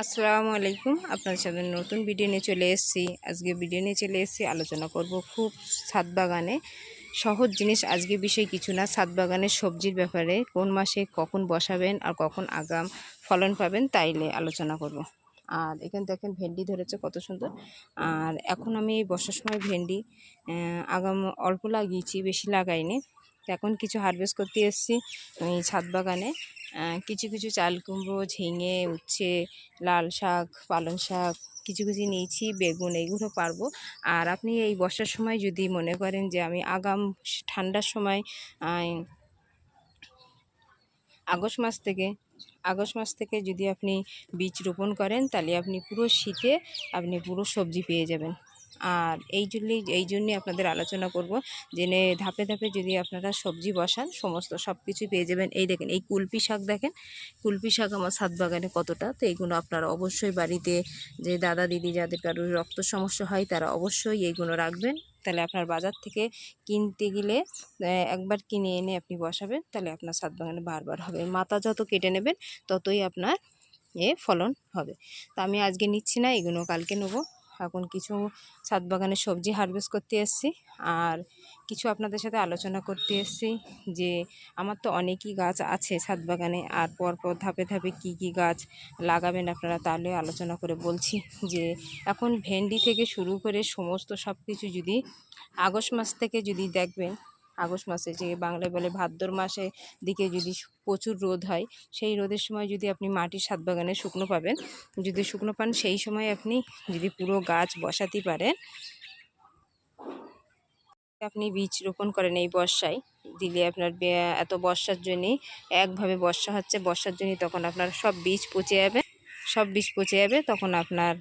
আসসালামু আলাইকুম। আপনাদের সাথে নতুন ভিডিও নিয়ে চলে এসেছি। আজকে ভিডিও নিয়ে চলে এসেছি, আলোচনা করব খুব ছাদ বাগানে। সহজ জিনিস আজকে বিষয় কিছু না। ছাদ বাগানের সবজির ব্যাপারে কোন মাসে কখন বসাবেন আর কখন আগাম ফলন পাবেন তাইলে আলোচনা করব। আর এখানে দেখেন ভেন্ডি ধরেছে কত সুন্দর। আর এখন আমি বর্ষার সময় ভেন্ডি আগাম অল্প লাগিয়েছি, বেশি লাগাইনি। এখন কিছু হারভেস্ট করতে এসেছি, এই ছাদ বাগানে। কিছু কিছু চাল কুমড়ো, ঝিঙে, উচ্ছে, লাল শাক, পালং শাক, কিছু কিছু নিয়েছি, বেগুন, এইগুলো পারব। আর আপনি এই বর্ষার সময় যদি মনে করেন যে আমি আগাম ঠান্ডার সময় আগস্ট মাস থেকে, আগস্ট মাস থেকে যদি আপনি বীজ রোপণ করেন, তাহলে আপনি পুরো শীতে আপনি পুরো সবজি পেয়ে যাবেন। আর এই জন্যই, এই জন্যে আপনাদের আলোচনা করব। যে নে ধাপে ধাপে যদি আপনারা সবজি বসান, সমস্ত সব কিছুই পেয়ে যাবেন। এই দেখেন, এই কুলপি শাক দেখেন, কুলপি শাক আমার ছাদ বাগানে কতটা, তো এইগুলো আপনারা অবশ্যই বাড়িতে যে দাদা, দিদি যাদের কারোর রক্ত সমস্যা হয়, তারা অবশ্যই এইগুলো রাখবেন। তাহলে আপনার বাজার থেকে কিনতে গেলে একবার কিনে এনে আপনি বসাবেন, তাহলে আপনার ছাদ বাগানে বারবার হবে। মাথা যত কেটে নেবেন, ততই আপনার এ ফলন হবে। তো আমি আজকে নিচ্ছি না, এগুলো কালকে নেব। এখন কিছু ছাদ বাগানের সবজি হারভেস্ট করতে এসেছি। আর কিছু আপনাদের সাথে আলোচনা করতে এসেছি যে আমার তো অনেকই গাছ আছে ছাদ বাগানে, আর পরপর ধাপে ধাপে কি কি গাছ লাগাবেন আপনারা তাহলে আলোচনা করে বলছি যে এখন ভেন্ডি থেকে শুরু করে সমস্ত সব কিছু যদি আগস্ট মাস থেকে যদি দেখবেন আগস্ট মাসে যে বাংলায় বলে ভাদ্র মাসে দিকে যদি প্রচুর রোদ হয়, সেই রোদের সময় যদি আপনি মাটির ছাদ বাগানে শুকনো পাবেন। যদি শুকনো পান, সেই সময় আপনি যদি পুরো গাছ বসাতে পারেন, আপনি বীজ রোপণ করেন এই বর্ষায়। দিলে আপনার এত বর্ষার জন্যই একভাবে বর্ষা হচ্ছে, বর্ষার জন্যই তখন আপনার সব বীজ পচে যাবে। সব বীজ পচে যাবে, তখন আপনার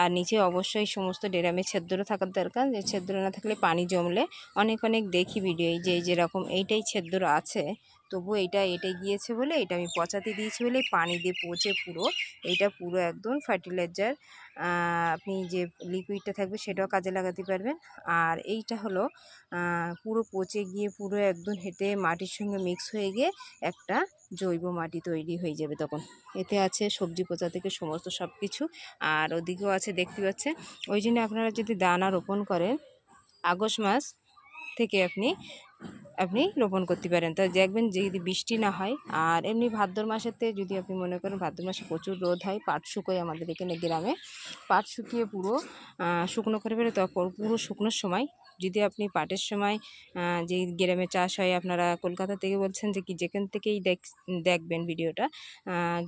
আর নিচে অবশ্যই সমস্ত ডেরামে ছেদ্র থাকার দরকার। যে ছেদ্র না থাকলে পানি জমলে। অনেক অনেক দেখি ভিডিও যে যেরকম এইটাই ছেদ্র আছে। তবু এইটা এটাই গিয়েছে বলে, এটা আমি পচাতে দিয়েছি বলে পানি দিয়ে পচে পুরো। এইটা পুরো একদম ফার্টিলাইজার আপনি যে লিকুইডটা থাকবে সেটাও কাজে লাগাতে পারবেন। আর এইটা হলো পুরো পচে গিয়ে পুরো একদম হেঁটে মাটির সঙ্গে মিক্স হয়ে গিয়ে একটা জৈব মাটি তৈরি হয়ে যাবে তখন। এতে আছে সবজি পচা থেকে সমস্ত সব কিছু আর ওদিকেও আছে, দেখতে পাচ্ছেন? ওই জন্য আপনারা যদি দানা রোপণ করেন, আগস্ট মাস থেকে আপনি আপনি রোপণ করতে পারেন। তো দেখবেন যদি বৃষ্টি না হয়, আর এমনি ভাদ্র মাসেতে যদি আপনি মনে করেন ভাদ্র মাসে প্রচুর রোদ হয়, পাট শুকোয় আমাদের এখানে গ্রামে। পাট শুকিয়ে পুরো শুকনো করে ফেলে তারপর পুরো শুকনোর সময় যদি আপনি পাটের সময় যে গ্রামে চাষ হয়, আপনারা কলকাতা থেকে বলছেন যে কি যেখান থেকেই দেখ, দেখবেন ভিডিওটা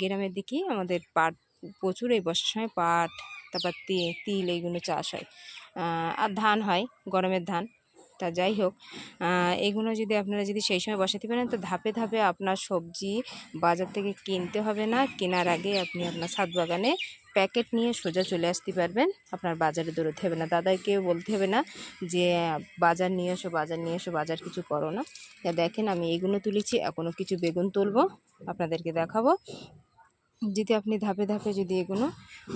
গ্রামের দিকেই আমাদের পাট প্রচুর, এই বর্ষার সময় পাট, তারপর তিল এইগুলো চাষ হয়। আর ধান হয়, গরমের ধান, তা যাই হোক এগুলো যদি আপনারা যদি সেই সময় বসাতে পারেন, তো ধাপে ধাপে আপনার সবজি বাজার থেকে কিনতে হবে না, কেনার আগে আপনি আপনার ছাদ বাগানে প্যাকেট নিয়ে সোজা চলে আসতে পারবেন। আপনার বাজারে দৌড়তে হবে না। দাদাকে বলতে হবে না যে, বাজার নিয়ে এসো, বাজার নিয়ে এসো, বাজার কিছু করো না। তা দেখেন, আমি এগুলো তুলেছি এখনও কিছু বেগুন তুলবো, আপনাদেরকে দেখাবো। যদি আপনি ধাপে ধাপে যদি এগুলো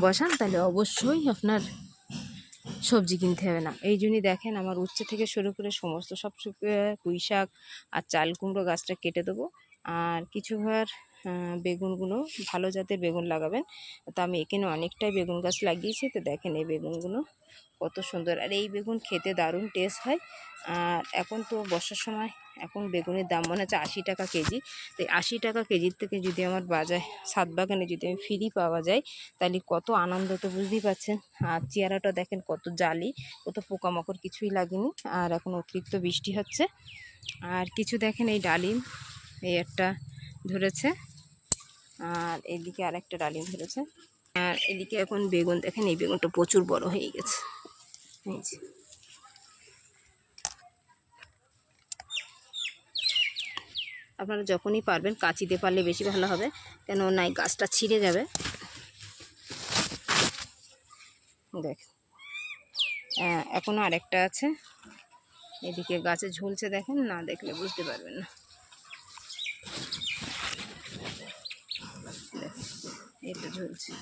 বসান, তাহলে অবশ্যই আপনার সবজি কিনতে হবে না। এই জন্যই দেখেন, আমার উচ্ছে থেকে শুরু করে সমস্ত সব পুঁই শাক আর চাল কুমড়ো গাছটা কেটে দেবো। আর কিছু ঘর বেগুনগুলো ভালো জাতের বেগুন লাগাবেন। তো আমি এখানে অনেকটাই বেগুন গাছ লাগিয়েছি। তো দেখেন এই বেগুনগুলো কত সুন্দর। আর এই বেগুন খেতে দারুণ টেস্ট হয়। আর এখন তো বর্ষার সময় এখন বেগুনের দাম মনে হচ্ছে আশি টাকা কেজি। তো আশি টাকা কেজির থেকে যদি আমার বাজার ছাদ বাগানে যদি আমি ফ্রি পাওয়া যায়, তাহলে কত আনন্দ তো বুঝতেই পারছেন। আর চেয়ারাটা দেখেন কত জালি, কত পোকামাকড় কিছুই লাগেনি। আর এখন অতিরিক্ত বৃষ্টি হচ্ছে। আর কিছু দেখেন এই ডালিম, এই একটা ধরেছে। আর এদিকে আরেকটা ডালিম ধরেছে। আর এদিকে এখন বেগুন দেখেন এই বেগুনটা প্রচুর বড় হয়ে গেছে। আপনারা যখনই পারবেন কাঁচিতে পারলে বেশি ভালো হবে কেন নাই গাছটা ছিঁড়ে যাবে। দেখ। হ্যাঁ, এখনও আরেকটা আছে। এদিকে গাছে ঝুলছে দেখেন না দেখলে বুঝতে পারবেন না দেখেন, এটা ঝুলছে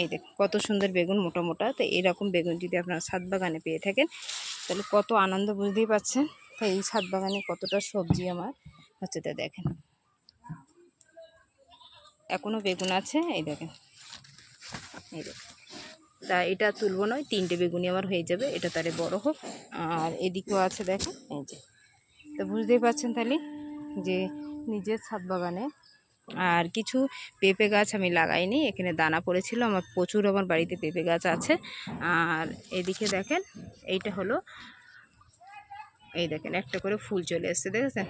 এই দেখ, কত সুন্দর বেগুন মোটা মোটা। তো এরকম বেগুন যদি আপনারা ছাদ বাগানে পেয়ে থাকেন, তাহলে কত আনন্দ বুঝতেই পারছেন তো এই ছাদ বাগানে কতটা সবজি আমার, হচ্ছে তা দেখেন। এখনও বেগুন আছে, এই দেখেন। এই দেখেন তা এটা তুলবো নয়, তিনটে বেগুনি আমার হয়ে যাবে, এটা তারে বড় হোক। আর এদিকেও আছে, দেখেন, এই যে। তো বুঝতেই পারছেন তাহলে যে নিজের ছাদ বাগানে। আর কিছু পেঁপে গাছ আমি লাগাইনি, এখানে দানা পড়েছিল, আমার প্রচুর আমার বাড়িতে পেঁপে গাছ আছে। আর এদিকে দেখেন, এইটা হলো, এই দেখেন, একটা করে ফুল চলে এসছে, দেখেছেন?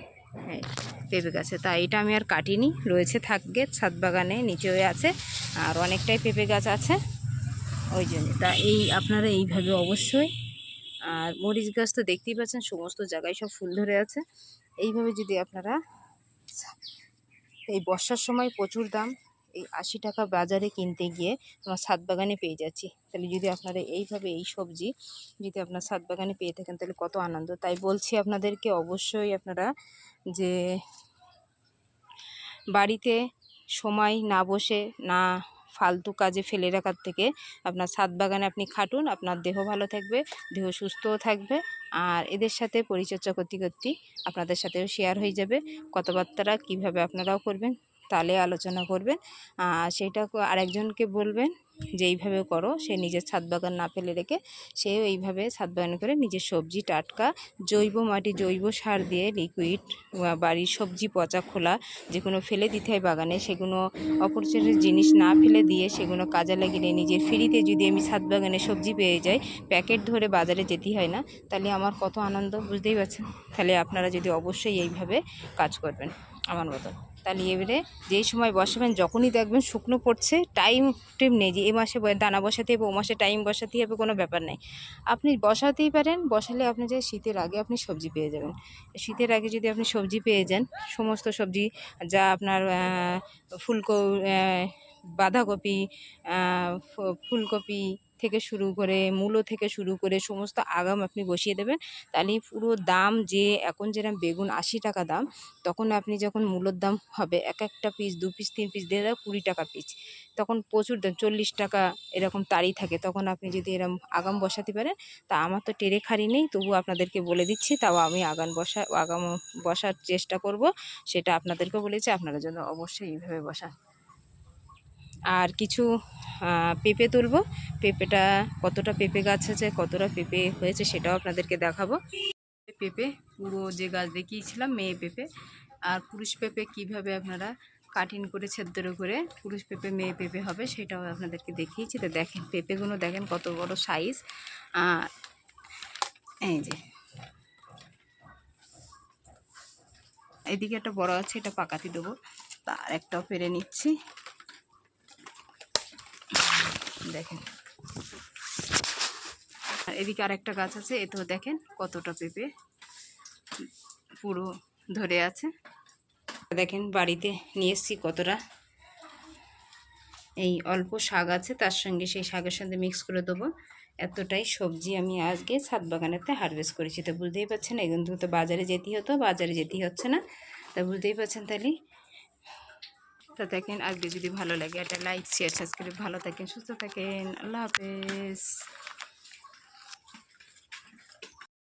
হ্যাঁ পেঁপে গাছে, তা এটা আমি আর কাটিনি, রয়েছে থাকবে ছাদ বাগানে নিচেও আছে, আর অনেকটাই পেঁপে গাছ আছে। ওই জন্য, তা এই আপনারা এইভাবে অবশ্যই, আর মরিচ গাছ তো দেখতেই পাচ্ছেন, সমস্ত জায়গায় সব ফুল ধরে আছে। এইভাবে যদি আপনারা এই বর্ষার সময় প্রচুর দাম। এই আশি টাকা বাজারে কিনতে গিয়ে আমার সাত বাগানে পেয়ে যাচ্ছি। তাহলে যদি আপনারা এইভাবে এই সবজি যদি আপনার সাত বাগানে পেয়ে থাকেন, তাহলে কত আনন্দ। তাই বলছি আপনাদেরকে অবশ্যই আপনারা যে বাড়িতে সময় না বসে, না ফালতু কাজে ফেলে রাখার থেকে আপনার সাত বাগানে আপনি খাটুন, আপনার দেহ ভালো থাকবে, দেহ সুস্থও থাকবে। আর এদের সাথে পরিচর্যা করতে করতে আপনাদের সাথেও শেয়ার হয়ে যাবে। কথাবার্তারা কীভাবে আপনারাও করবেন তালে আলোচনা করবেন। সেটা আরেকজনকে বলবেন। যে এইভাবে করো, সে নিজের ছাদ বাগান না ফেলে রেখে সেও এইভাবে ছাদ বাগান করে নিজের সবজি, টাটকা, জৈব মাটি, জৈব সার দিয়ে লিকুইড বাড়ির সবজি পচা খোলা যেগুলো ফেলে দিতে হয় বাগানে, সেগুলো অপরিচয়ের জিনিস না ফেলে দিয়ে সেগুলো কাজে লাগিয়ে নিজের ফ্রিতে যদি আমি ছাদ বাগানে সবজি পেয়ে যাই, প্যাকেট ধরে বাজারে যেতে হয় না, তাহলে আমার কত আনন্দ, বুঝতেই পারছেন? তাহলে আপনারা যদি অবশ্যই এইভাবে কাজ করবেন। আমার মতো। তাহলে এবারে যেই সময় বসাবেন, যখনই দেখবেন শুকনো পড়ছে টাইম টিম নেই যে এ মাসে দানা বসাতে হবে, ও মাসে টাইম বসাতেই হবে, কোনো ব্যাপার নেই। আপনি বসাতেই পারেন, বসালে আপনি যে শীতের আগে আপনি সবজি পেয়ে যাবেন। শীতের আগে যদি আপনি সবজি পেয়ে যান, সমস্ত সবজি যা আপনার ফুলকো বাঁধাকপি ফুলকপি থেকে শুরু করে, মূলো থেকে শুরু করে সমস্ত আগাম আপনি বসিয়ে দেবেন। তাহলে পুরো দাম যে, এখন যেরকম বেগুন আশি টাকা দাম, তখন আপনি যখন মূলোর দাম হবে, এক একটা পিস দু পিস তিন পিস দিয়ে দেয় কুড়ি টাকা পিস তখন প্রচুর দাম, চল্লিশ টাকা এরকম তারই থাকে। তখন আপনি যদি এরকম আগাম বসাতে পারেন, তা আমার তো টেরে খারি নেই তবু আপনাদেরকে বলে দিচ্ছি, তাও আমি আগাম বসা, আগাম বসার চেষ্টা করব, সেটা আপনাদেরকে বলেছি, আপনারা যেন অবশ্যই এইভাবে বসান। আর কিছু পেঁপে তুলব। পেঁপেটা কতটা পেঁপে গাছ আছে, কতটা পেঁপে হয়েছে সেটাও আপনাদেরকে দেখাবো। পেঁপে, পুরো যে গাছ দেখিয়েছিলাম, মেয়ে পেঁপে। আর পুরুষ পেঁপে কীভাবে আপনারা কাটিং করে ছেদ্র করে পুরুষ পেঁপে, মেয়ে পেঁপে হবে সেটাও আপনাদেরকে দেখিয়েছি। তো দেখেন, পেঁপেগুলো দেখেন কত বড় সাইজ আর এই যে। এদিকে একটা বড় আছে, এটা পাকাতি দেবো। তার একটাও পেরে নিচ্ছি। দেখেন। আর এদিকে আরেকটা গাছ আছে এতেও দেখেন কতটা পেঁপে পুরো ধরে আছে। দেখেন বাড়িতে নিয়ে এসেছি কতটা। এই অল্প শাক আছে, তার সঙ্গে সেই শাকের সঙ্গে মিক্স করে দেবো। এতটাই সবজি আমি আজকে ছাদ বাগানেতে হারভেস্ট করেছি। তো বুঝতেই পারছেন এগুলো তো বাজারে যেতেই হতো, বাজারে যেতেই হচ্ছে না। তা বুঝতেই পারছেন তাহলে তা থাকেন আজকে যদি ভালো লাগে একটা লাইক শেয়ার সাবস্ক্রাইব ভালো থাকেন, সুস্থ থাকেন। আল্লাহ হাফেজ।